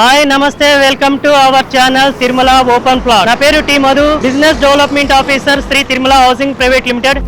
Hi నమస్తే welcome to our channel Tirumala open plot. నా పేరు T Madhu. Business development officer Sri Tirumala housing private limited.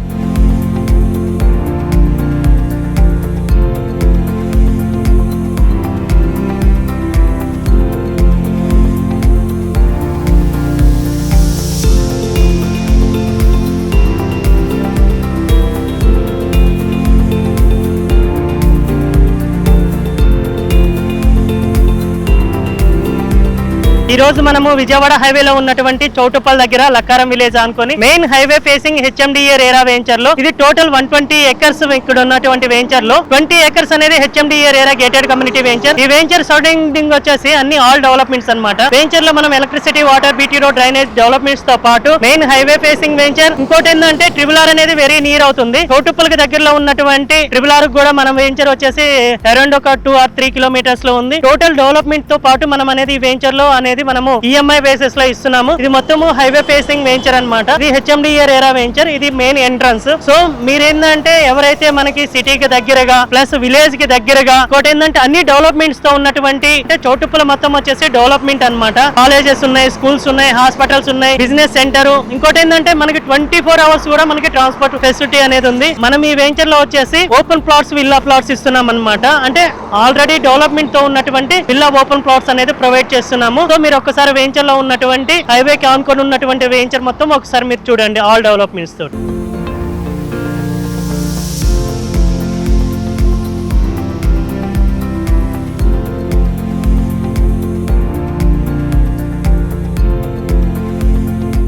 ఈ రోజు మనము విజయవాడ హైవేలో ఉన్నటువంటి చౌటుపల్ దగ్గర లక్కారం విలేజ్ అనుకుని main highway facing HMDA RERA వెంచర్లో ఇది టోటల్ వన్ ట్వంటీ ఎకర్స్ ఇక్కడ ఉన్నటువంటి వెంచర్లో ట్వంటీ ఎకర్స్ అనేది HMDA RERA gated community venture ఈ వెంచర్ సరౌండింగ్ వచ్చేసి అన్ని ఆల్ డెవలప్మెంట్స్ అన్నమాట. వెంచర్లో మనం electricity water BT road drainage డెవలప్మెంట్స్తో పాటు మెయిన్ హైవే ఫేసింగ్ వెంచర్ ఇంకోటి ఏంటంటే ట్రిబుల్ ఆర్ అనేది వెరీ నియర్ అవుతుంది. చౌటుప్పల్కి దగ్గరలో ఉన్నటువంటి ట్రిబుల్ ఆర్ కూడా మనం వెంచర్ వచ్చేసి అరౌండ్ ఒక టూ ఆర్ త్రీ కిలోమీటర్స్లో ఉంది. టోటల్ డెవలప్మెంట్తో పాటు మనం అనేది వెంచర్లో అనేది మనము ఈఎంఐ బేసిస్లో ఇస్తున్నాము. ఇది మొత్తము హైవే ఫేసింగ్ వెంచర్ అన్నమాట. ఇది హెచ్ఎండిఏ రేరా వెంచర్ ఇది మెయిన్ ఎంట్రన్స్ సో మీరేంటంటే ఎవరైతే మనకి సిటీకి దగ్గరగా ప్లస్ విలేజ్కి దగ్గరగా ఇంకోటి ఏంటంటే అన్ని డెవలప్మెంట్స్తో ఉన్నటువంటి అంటే చోటుప్పుల మొత్తం వచ్చేసి డెవలప్మెంట్ అన్నమాట. కాలేజెస్ ఉన్నాయి స్కూల్స్ ఉన్నాయి హాస్పిటల్స్ ఉన్నాయి బిజినెస్ సెంటర్ ఇంకోటి ఏంటంటే మనకి ట్వంటీ ఫోర్ అవర్స్ కూడా మనకి ట్రాన్స్పోర్ట్ ఫెసిలిటీ అనేది ఉంది. మనం ఈ వెంచర్లో వచ్చేసి ఓపెన్ ప్లాట్స్ విల్లా ప్లాట్స్ ఇస్తున్నాం అనమాట అంటే ఆల్రెడీ డెవలప్మెంట్తో ఉన్నటువంటి విల్లా ఓపెన్ ప్లాట్స్ అనేది ప్రొవైడ్ చేస్తున్నాము. సో మీరు ఒకసారి వేంచర్లో ఉన్నటువంటి హైవేకి ఆనుకొని ఉన్నటువంటి వేంచర్ మొత్తం ఒకసారి మీరు చూడండి. ఆల్ డెవలప్మెంట్స్ తోటి.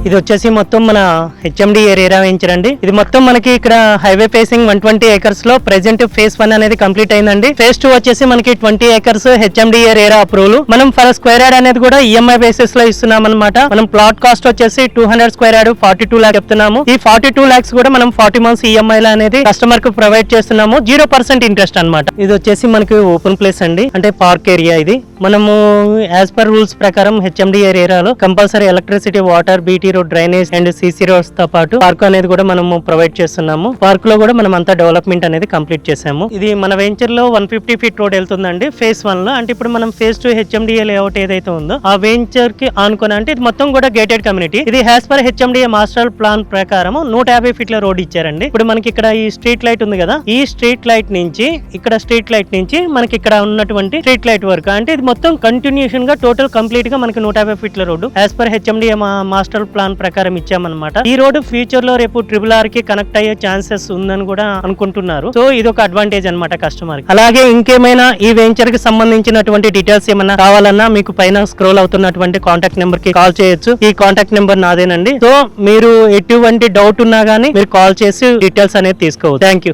ఇది వచ్చేసి మొత్తం మన హెచ్ఎండి ఏరియా వేయించరండి. ఇది మొత్తం మనకి ఇక్కడ హైవే ఫేసింగ్ వన్ ట్వంటీ ఏకర్స్లో ప్రెసెంట్ ఫేస్ వన్ అనేది కంప్లీట్ అయిందండి. ఫేస్ టూ వచ్చేసి మనకి twenty acres HMD area approval. మనం ఫర్ స్క్వేర్ యార్డ్ అనేది కూడా ఈఎంఐ బేసిస్లో ఇస్తున్నాం అనమాట మనం ప్లాట్ కాస్ట్ వచ్చేసి two hundred square yard forty two lakh చెప్తున్నాము. ఈ ఫార్టీ టూ లాక్స్ కూడా మనం ఫార్టీ మంత్స్ ఈఎంఐ అనేది కస్టమర్కు ప్రొవైడ్ చేస్తున్నాము. జీరో పర్సెంట్ ఇంట్రెస్ట్ అన్నమాట. ఇది వచ్చేసి మనకి ఓపెన్ ప్లేస్ అండి. అంటే పార్క్ ఏరియా ఇది. మనము యాజ్ పర్ రూల్స్ ప్రకారం హెచ్ఎండి ఏరియాలో compulsory electricity water BT road drainage and CC రోడ్స్తో పాటు పార్క్ అనేది కూడా మనము ప్రొవైడ్ చేస్తున్నాము. పార్క్లో కూడా మనం అంతా డెవలప్మెంట్ అనేది కంప్లీట్ చేసాము ఇది మన వెంచర్లో వన్ ఫిఫ్టీ ఫీట్ రోడ్ వెళ్తుందండి ఫేస్ వన్లో అంటే ఇప్పుడు మనం ఫేస్ టూ హెచ్ఎండిఏ లేఅవుట్ ఏదైతే ఉందో ఆ వెంచర్కి ఆనుకొని అంటే ఇది మొత్తం కూడా గేటెడ్ కమ్యూనిటీ. ఇది as per HMDA master plan ప్రకారం నూట యాభై ఫీట్ల రోడ్ ఇచ్చారండి. ఇప్పుడు మనకి ఇక్కడ ఈ స్ట్రీట్ లైట్ ఉంది కదా ఈ స్ట్రీట్ లైట్ నుంచి ఇక్కడ స్ట్రీట్ లైట్ నుంచి మనకి ఇక్కడ ఉన్నటువంటి స్ట్రీట్ లైట్ వరకు. అంటే ఇది మొత్తం కంటిన్యూషన్గా టోటల్ కంప్లీట్గా మనకి నూట యాభై ఫీట్ల road. As per HMDA master plan ప్రకారం ఇచ్చామన్నమాట. ఈ రోడ్డు ఫ్యూచర్లో రేపు ట్రిపుల్ ఆర్కి కనెక్ట్ అయ్యే ఛాన్సెస్ ఉందని కూడా అనుకుంటున్నారు. సో ఇది ఒక అడ్వాంటేజ్ అనమాట కస్టమర్ అలాగే ఇంకేమైనా ఈ వెంచర్కి సంబంధించినటువంటి డీటెయిల్స్ ఏమైనా కావాలన్నా మీకు పైన స్క్రోల్ అవుతున్నటువంటి కాంటాక్ట్ నెంబర్కి కాల్ చేయొచ్చు. ఈ కాంటాక్ట్ నెంబర్ నాదేనండి. సో మీరు ఎటువంటి డౌట్ ఉన్నా గానీ మీరు కాల్ చేసి డీటెయిల్స్ అనేది తీసుకోవచ్చు. Thank you